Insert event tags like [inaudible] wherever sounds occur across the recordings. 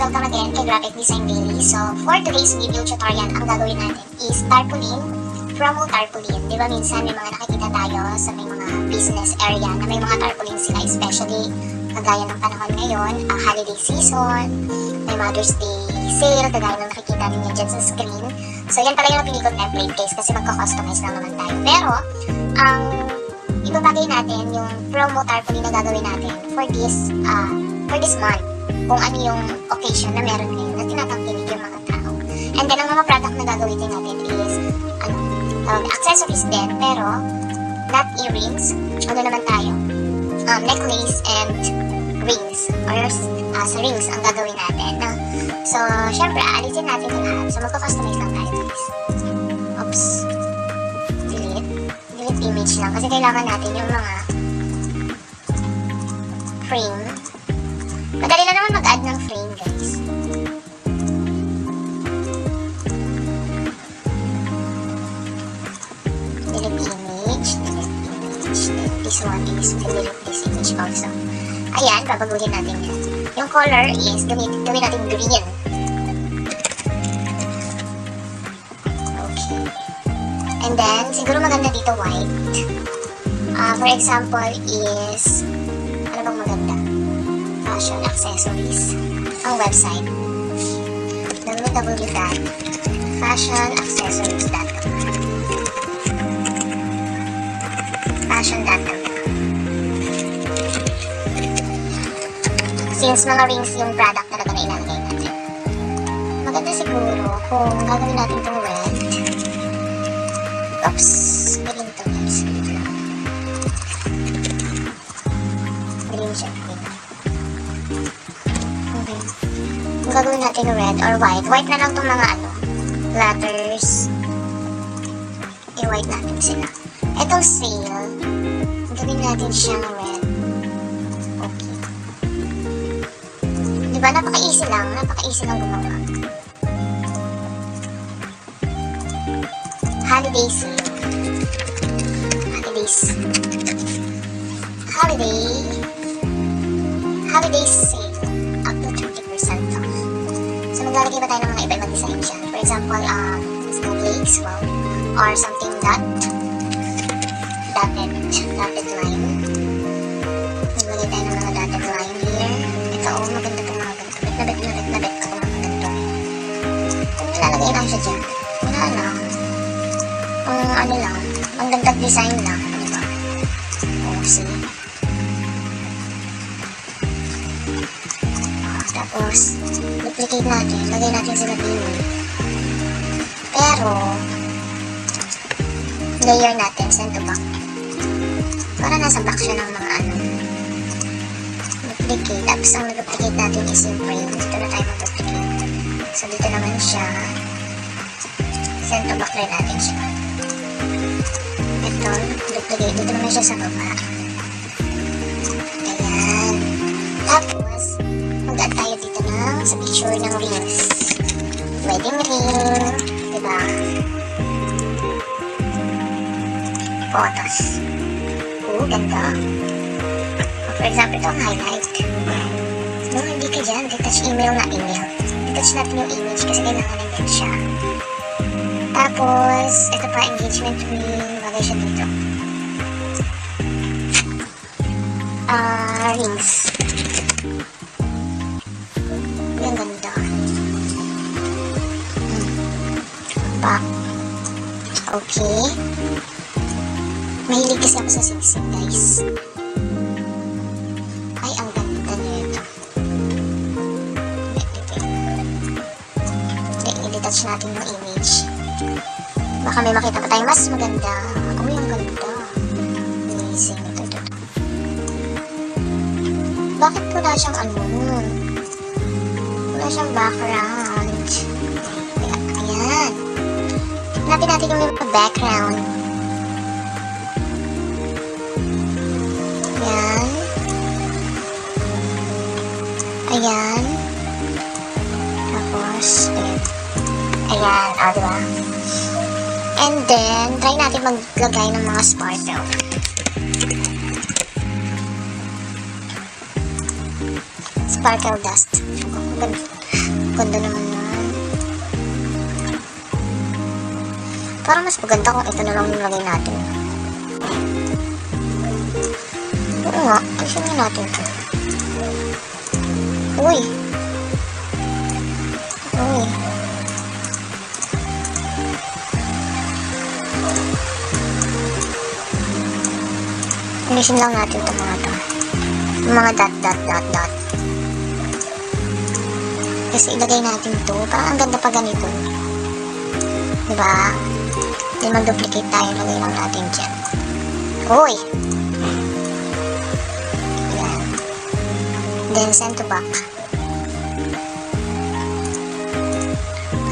Welcome again kay Graphic Design Daily. So, for today's video tutorial, ang gagawin natin is tarpaulin, promo tarpaulin. Di ba minsan may mga nakikita tayo sa may mga business area na may mga tarpaulin sila, especially kagaya ng panahon ngayon, ang holiday season, may Mother's Day sale, kagaya ng nakikita ninyo dyan sa screen. So, yan pala yung napili ko template case kasi magka-customize lang naman tayo. Pero, ang ibabagay natin yung promo tarpaulin na gagawin natin for this, ah, for this month kung ano yung occasion na meron ngayon na tinatangkilik yung mga tao. And then, ang mga product na gagawin natin is, ano, tawag, accessories din, pero not earrings. Ano naman tayo? Um, necklace and rings. Or uh, sa rings ang gagawin natin. No? So, syempre, aalisin natin yung lahat. So, magka-customize lang tayo, guys. Oops. Delete. Delete image lang. Kasi kailangan natin yung mga frame Madali lang naman mag-add ng frame, guys. Delete image, delete image, delete this one is, delete this image also. Ayan, babaguhin natin yan. Yung color is, gawin, gawin natin green. Okay. And then, siguro maganda dito white. Ah, for example is, ano bang maganda? Fashion accessories ang website www.fashionaccessories.com fashion.com Since mga rings yung product talaga na ilalagay natin. Maganda siguro kung gagawin natin itong red. Oops, green to guys. Green siya, Kung gagawin natin red or white, white na lang itong mga ano, letters. I-white natin sila. Itong sale, gawin natin siyang red. Okay. Diba, napaka-easy lang, napaka-easy lang gumawa. Holiday sale. Holidays. Holiday. Holiday sale So, maglalagay ba tayo ng mga iba-ibang design dyan? For example, um, snowflakes, wow, or something dot, dotted, dotted line. Maglagay tayo ng mga dotted line here. Ito, oh, maganda itong mga ganito. Bet na bet na bet na bet ko mga ganito. Kung nilalagay lang siya dyan, wala lang. Kung ano lang, ang ganda design lang, di ba? Oh, see? Duplicate natin. Lagay natin sila dito. Pero, layer natin, send to back. Para nasa back siya ng mga ano. Duplicate. Tapos, ang duplicate natin is yung frame. Dito na tayo mag-duplicate. So, dito naman siya. Send to back rin natin siya. Ito, duplicate. Dito naman siya sa baba. Ayan. Tapos, mag-add tayo dito ng sa picture ng rings. Wedding ring, diba? Photos. Oo, ganda. For example, ito ang highlight. No, hindi ka dyan. Detach email na email. Detach natin yung image kasi kailangan nandyan siya. Tapos, ito pa, engagement ring. Bagay siya dito. Ah, rings. Okay. Mahilig kasi ako sa singsing, guys. Ay, ang ganda nito. Hindi, i-detach natin yung image. Baka may makita pa tayo mas maganda. Uy, ang ganda. Amazing. Ito, ito, ito. Bakit wala siyang ano? Wala siyang background. Hanapin natin yung may background. Ayan. Ayan. Tapos, ayan. Ayan, o, diba? And then, try natin maglagay ng mga sparkle. Sparkle dust. Ganda. Ganda naman yan. Parang mas maganda kung ito na lang yung lagay natin. Oo nga, nga natin ito. Uy! Uy! Ayusin lang natin ito mga to. Yung mga dot dot dot dot. Kasi ilagay natin to. Parang ang ganda pa ganito. Diba? Hindi mag-duplicate tayo. Lagay lang natin dyan. Uy! Yan. Then, send to back.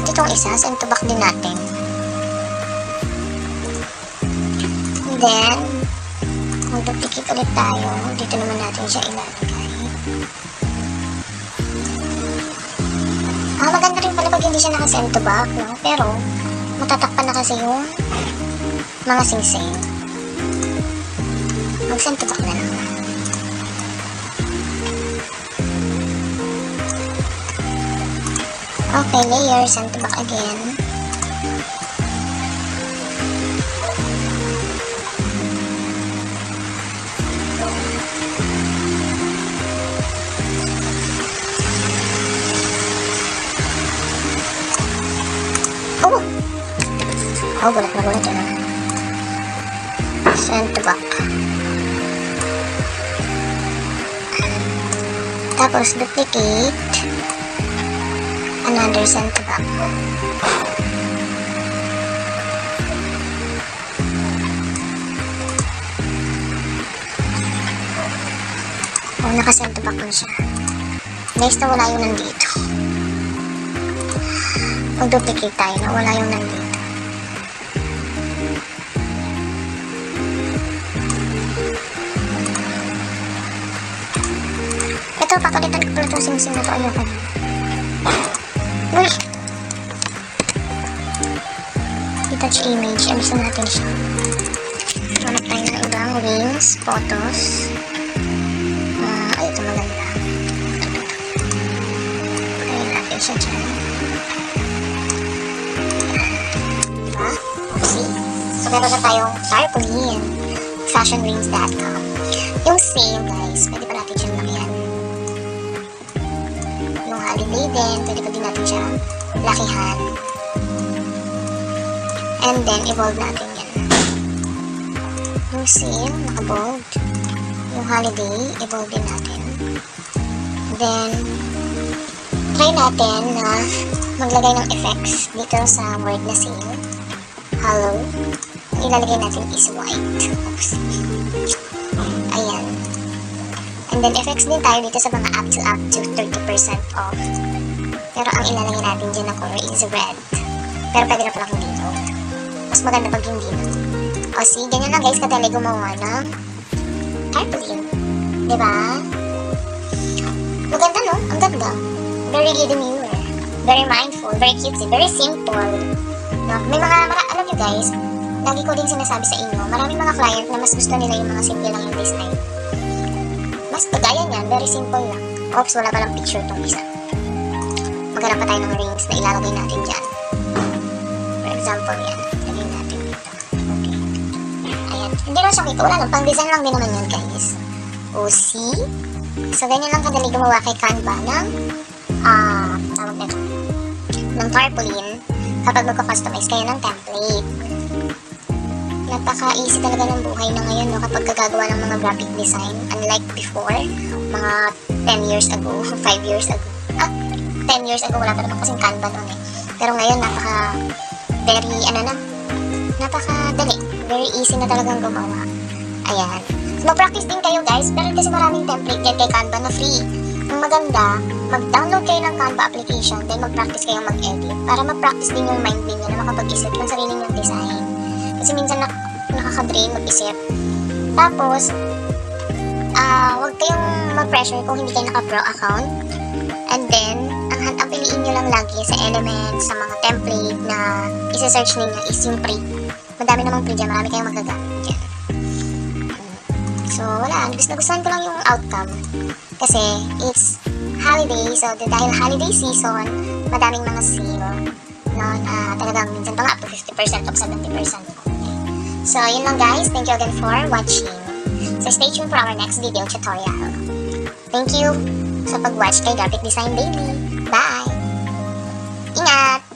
At itong isa, send to back din natin. And then, mag-duplicate ulit tayo. Dito naman natin siya ilalagay. Ah, maganda rin pala pag hindi siya naka-send to back, no? Pero, matatakpan na kasi yung mga singsing. Back na lang. Okay, layer, back again. Oh, gulat na gulat yun. ah. Send to back. Tapos, duplicate. Another send to back. Oh, naka-send to back na siya. Guys, nawala yung nandito. Mag-duplicate tayo na wala yung nandito. Ito, papalitan ko pala itong sing-sing na to. Ayoko. Uy! I-touch image. Alisin natin siya. Hanap tayo ng ibang wings, photos. Ah, ay, ito maganda. Kaya natin siya dyan. Diba? See? So, meron na tayong tarpaulin. Fashionrings.com. Yung sale, guys, pwede Din, pwede pa din natin siya lakihan. And then, evolve natin yan. Yung sale, naka-bold. Yung holiday, evolve din natin. Then, try natin na maglagay ng effects dito sa word na sale. Hello. Ang ilalagay natin is white. Oops. And then effects din tayo dito sa mga up to up to 30% off. Pero ang ilalagay natin dyan na color is red. Pero pwede na palang hindi no? Mas maganda pag hindi no? O see, ganyan lang guys kadali gumawa ng tarpaulin. Diba? Maganda no? Ang ganda. Very demure. Very mindful. Very cutesy. Very simple. No? May mga, mga, alam nyo guys, lagi ko din sinasabi sa inyo, maraming mga client na mas gusto nila yung mga simple lang yung design. Mas kagaya niyan, very simple lang. Oops, wala palang picture tong isa. Maghanap pa tayo ng rings na ilalagay natin dyan. For example, yan. Lagay natin dito. Okay. Ayan. Hindi lang siya kita. Wala lang. Pang-design lang din naman yun, guys. O, see? So, ganyan lang kadali gumawa kay Canva ng, ah, tawag na ito, ng tarpaulin kapag magka-customize kayo ng template. Napaka-easy talaga ng buhay na ngayon no, kapag gagawa ng mga graphic design. Unlike before, mga 10 years ago, [laughs] 5 years ago. Ah, 10 years ago, wala naman kasing Canva noon eh. Pero ngayon, napaka, very, ano na, napaka dali. Very easy na talagang gumawa. Ayan. So, mag-practice din kayo guys, pero kasi maraming template din kay Canva na free. Ang maganda, mag-download kayo ng Canva application, then mag-practice kayo mag-edit para mag-practice din yung mind ninyo na makapag-isip ng sarili nyong design. Kasi minsan na, nakaka-drain mag-isip. Tapos, ah, wag kayong mag-pressure kung hindi kayo naka-pro account. And then, ang hand piliin nyo lang lagi sa elements, sa mga template na isa-search ninyo is yung pre. Madami namang pre dyan, marami kayong magagamit. So, wala. Gusto, nagustuhan ko lang yung outcome. Kasi, it's holiday. So, dahil holiday season, madaming mga sale. No, na talagang minsan pa nga up to 50% of 70%. So, yun lang guys. Thank you again for watching. So, stay tuned for our next video tutorial. Thank you sa pag-watch kay Graphic Design Daily. Bye! Ingat!